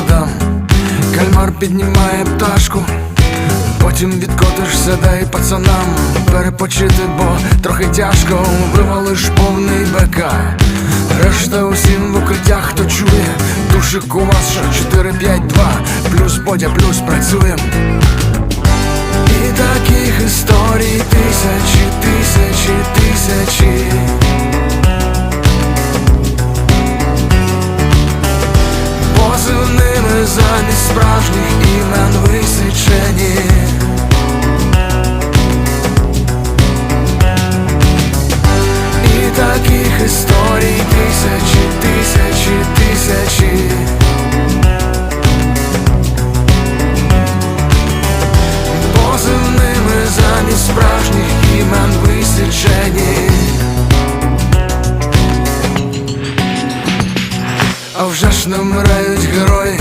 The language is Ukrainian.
додам. Кальмар піднімає пташку. Потім відкотишся, дай пацанам перепочити, бо трохи тяжко, вивалиш повний БК. Решта усім в укриттях, хто чує, душик у вас що 4-5-2, плюс бодя, плюс працюєм. Таких історій тисячі, тисячі, тисячі. Позивними замість справжніх імен висічені. А вже ж намирають вмирає